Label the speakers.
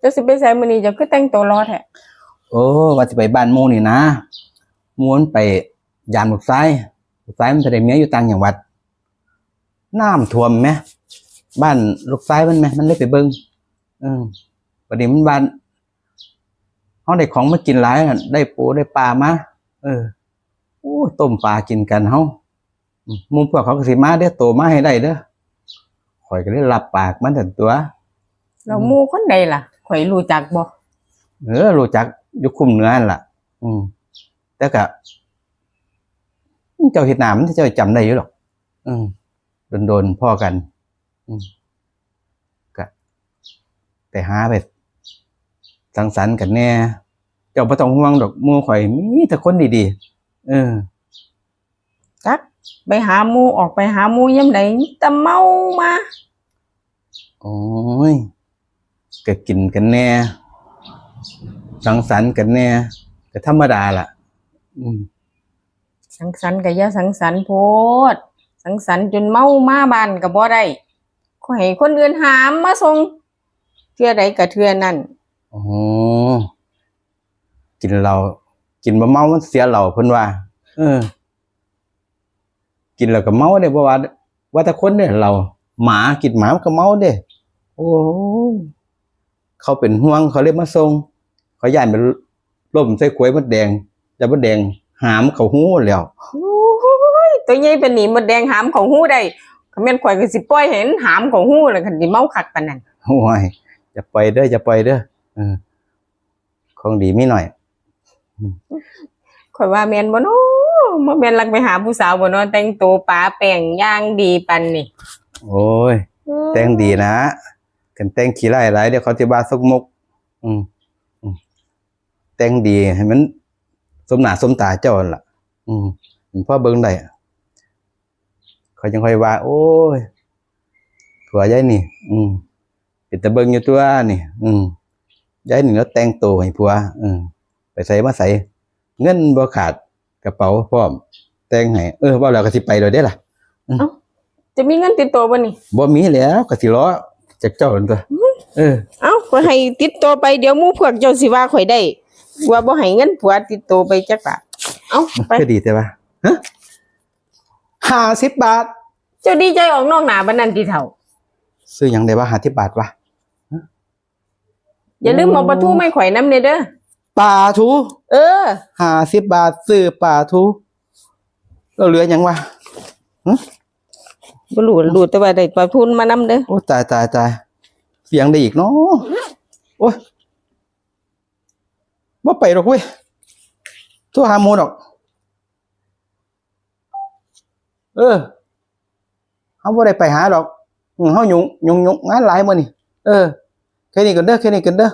Speaker 1: จ้าสิไปใส่มือนี้จ้าคือแต่งตัวรอแท้
Speaker 2: โอ้ว่าสิไปบ้านหมูนี่นะหมูนไปยามลูกชายลูกชายมันจะได้เมียอยู่ต่างจังหวัดน้ำท่วมไหมบ้านลูกชายมันไหมมันเลยไปเบิ่งเออประเดี๋ยวมันบ้านเฮาได้ของมากินหลายน่ะได้ปูได้ปลามาเออโอ้ต้มปลากินกันเฮามุมพวกเขาก็สิมาเด้อโตมาให้ได้เด้อข่อยก็เลยรับปากมันแต่ตัว
Speaker 1: แล้วหมู่คนใดล่ะข่อยรู้จักบ่
Speaker 2: เออรู้จักอยุคคุมเหนือนั่นล่ะ อืมแต่ก็เจ้าเห็ดหนามเจ้าจำได้อยู่หรอกอืมโดนโดนๆพ่อกัน อืมก็ไปหาไปสังสรรค์กันแน่เจ้าบ่ต้องห่วงดอกหมู่ข่อยมีแต่คนดีๆเออ
Speaker 1: จักไปหาหมู่ออกไปหาหมู่ยามใดมีแต่เมามา
Speaker 2: โอ้ย ก็กินกันแน่สังสรรค์กันแน่ก็ธรรมดาล่ะ อืม
Speaker 1: สังสรรค์ก็อย่าสังสรรค์โพด สังสรรค์จนเมามาบ้านก็บ่ได้ข่อยให้คนอื่นหามมาส่งเทื่อใดก็เทื่อนั้น
Speaker 2: โอ้กินเรากินบะเมามันเสียเหล่าเพิ่นว่า เออ กินแล้วก็เมาเด้บ่ว่าว่าแต่คนเด้เราหมากินหมามันก็เมาเด้โอ้ย เขาเป็นห่วงเขาเลยมาส่งเขาย่านเป็นล่มใส่ขวยมดแดงแต่มดแดงหามเขาหูแล้ว
Speaker 1: โอ้ยตัวใหญ่เป็นหนีมดแดงหามของหู้ได้คันแม่นข่อยก็สิปล่อยให้มันหามของหู้แล้วคันสิเมาคักปานนั้น
Speaker 2: โอ้ยจะปล่อยเด้อจะปล่อยเด้อเออของดีมีหน่อย
Speaker 1: ข่อยว่าแม่นบ่เนาะบ่แม่นลักไปหาผู้สาวบ่เนาะแต่งตัวปาแป้งอย่างดีปานนี่
Speaker 2: โอ้ยแต่งดีนะ กันแต่งขี้ไล่หลายเดี๋ยวเขาจะบาสกมกอืมอืมแต่งดีให้มัน สมหน้าสมตาเจ้าหั่นล่ะ อืมผมพ่อเบิ่งได้อะเขาจังค่อยว่า โอ้ยผัวยายนี่ อืมเป็นตะเบิ่งอยู่ตัวนี่ อืมยายนี่แล้วแต่งตัวให้ผัว อืมไปใส่มาใส่เงินบ่ขาดกระเป๋าพร้อม แต่งให้เออว่าแล้วก็สิไปเลยเด้ล่ะ
Speaker 1: จะมีเงินติดตัวบ่นี่
Speaker 2: บ่มีแล้วก็สิล้อ จากเจ้านั่นตัวเออ
Speaker 1: เอ้าข่อยให้ติดตัวไปเดี๋ยวหมู่พวกเจ้าสิว่าข่อยได้ว่าบ่ให้เงินผัวติดตัวไปจักบาทเอ้าไป
Speaker 2: ก็ดีแต่ว่าฮะห้าสิบบาท
Speaker 1: เจ้าดีใจออกนอกหน้าบันนั้นติเฒ่า
Speaker 2: ซื้อหยังได้ว่าห้าสิบบาทวะ
Speaker 1: อย่าลืมเอาปลาทูไม่ข่อยน้ำเด้อเด้อ
Speaker 2: ปลาทู
Speaker 1: เออ
Speaker 2: ห้าสิบบาทซื้อปลาทูเราเหลือหยังวะ
Speaker 1: บ่รู้รู้แต่ว่าได้ปลาทูมานำเด้อ
Speaker 2: โอ้ตายตายตายเสียงได้อีกเนาะโอ้ยว่าไปหรอกเว้ยโทั่วหาหมูดอก เออเขาบ่ได้ไปหาดอกเขาหยุ่งยุ่งยุ่งงานหลายมื้อนี่เออแค่นี้กันเด้อแค่นี้กันเด้อ